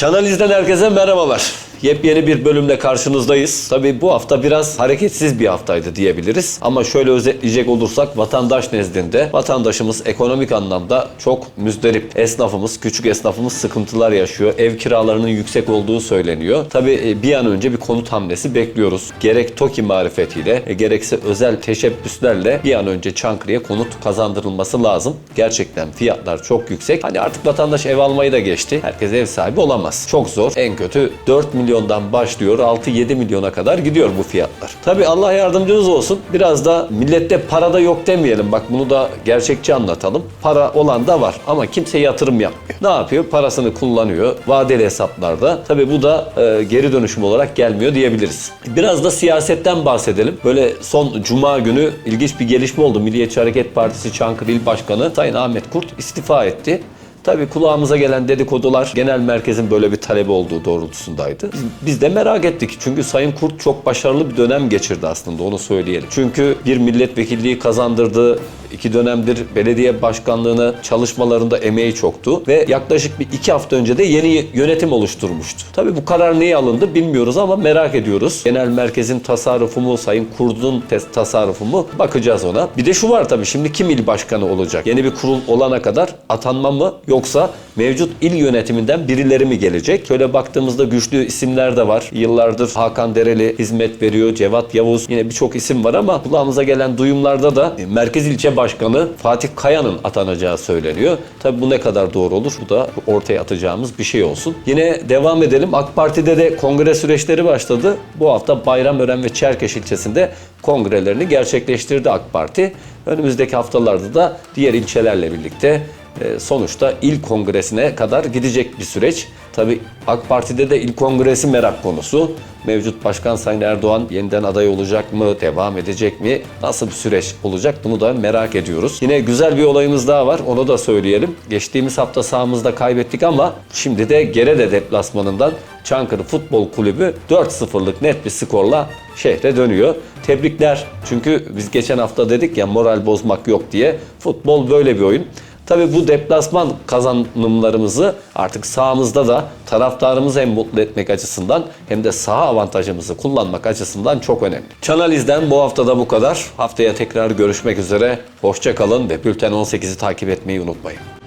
Çanaliz'den herkese merhabalar. Yepyeni bir bölümle karşınızdayız. Tabii bu hafta biraz hareketsiz bir haftaydı diyebiliriz. Ama şöyle özetleyecek olursak vatandaş nezdinde vatandaşımız ekonomik anlamda çok müzdarip. Esnafımız, küçük esnafımız sıkıntılar yaşıyor. Ev kiralarının yüksek olduğu söyleniyor. Tabii e, bir an önce bir konut hamlesi bekliyoruz. Gerek TOKİ marifetiyle e, gerekse özel teşebbüslerle bir an önce Çankırı'ya konut kazandırılması lazım. Gerçekten fiyatlar çok yüksek. Hani artık vatandaş ev almayı da geçti. Herkes ev sahibi olamaz. Çok zor. En kötü 4 milyondan başlıyor 6-7 milyona kadar gidiyor bu fiyatlar. Tabii Allah yardımcınız olsun. Biraz da millette para da yok demeyelim. Bak bunu da gerçekçi anlatalım. Para olan da var ama kimse yatırım yapmıyor. Ne yapıyor? Parasını kullanıyor vadeli hesaplarda. Tabii bu da e, geri dönüşüm olarak gelmiyor diyebiliriz. Biraz da siyasetten bahsedelim. Böyle son cuma günü ilginç bir gelişme oldu. Milliyetçi Hareket Partisi Çankırı İl Başkanı Sayın Ahmet Kurt istifa etti. Tabii kulağımıza gelen dedikodular genel merkezin böyle bir talebi olduğu doğrultusundaydı. Biz, biz de merak ettik. Çünkü Sayın Kurt çok başarılı bir dönem geçirdi aslında onu söyleyelim. Çünkü bir milletvekilliği kazandırdı. İki dönemdir belediye başkanlığına çalışmalarında emeği çoktu. Ve yaklaşık bir iki hafta önce de yeni yönetim oluşturmuştu. Tabii bu karar niye alındı bilmiyoruz ama merak ediyoruz. Genel merkezin tasarrufu mu, Sayın Kurt'un tes- tasarrufu mu bakacağız ona. Bir de şu var tabii şimdi kim il başkanı olacak? Yeni bir kurul olana kadar atanma mı yoksa mevcut il yönetiminden birileri mi gelecek? Şöyle baktığımızda güçlü isimler de var. Yıllardır Hakan Dereli hizmet veriyor. Cevat Yavuz yine birçok isim var ama kulağımıza gelen duyumlarda da e, Merkez İlçe Başkanı Fatih Kaya'nın atanacağı söyleniyor. Tabii bu ne kadar doğru olur? Bu da ortaya atacağımız bir şey olsun. Yine devam edelim. AK Parti'de de kongre süreçleri başladı. Bu hafta Bayramören ve Çerkeş ilçesinde kongrelerini gerçekleştirdi AK Parti. Önümüzdeki haftalarda da diğer ilçelerle birlikte e, sonuçta il kongresine kadar gidecek bir süreç. Tabi AK Parti'de de il kongresi merak konusu. Mevcut Başkan Sayın Erdoğan yeniden aday olacak mı, devam edecek mi, nasıl bir süreç olacak bunu da merak ediyoruz. Yine güzel bir olayımız daha var, onu da söyleyelim. Geçtiğimiz hafta sahamızda kaybettik ama şimdi de Gerede deplasmanından Çankırı Futbol Kulübü 4-0'lık net bir skorla şehre dönüyor. Tebrikler çünkü biz geçen hafta dedik ya moral bozmak yok diye. Futbol böyle bir oyun. Tabii bu deplasman kazanımlarımızı artık sahamızda da taraftarımızı hem mutlu etmek açısından hem de saha avantajımızı kullanmak açısından çok önemli. Çanaliz'den bu haftada bu kadar. Haftaya tekrar görüşmek üzere. Hoşça kalın ve Bülten 18'i takip etmeyi unutmayın.